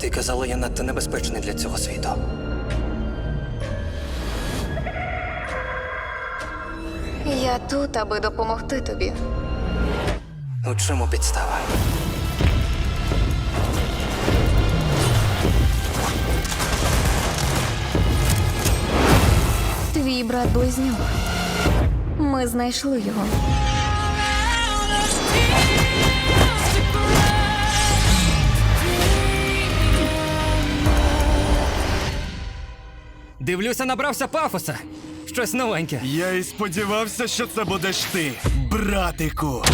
Ти казала, я надто небезпечний для цього світу. Я тут, аби допомогти тобі. У чому підстава? Твій брат близнюк. Ми знайшли його. Дивлюся, набрався пафоса. Щось новеньке. Я і сподівався, що це будеш ти, братику.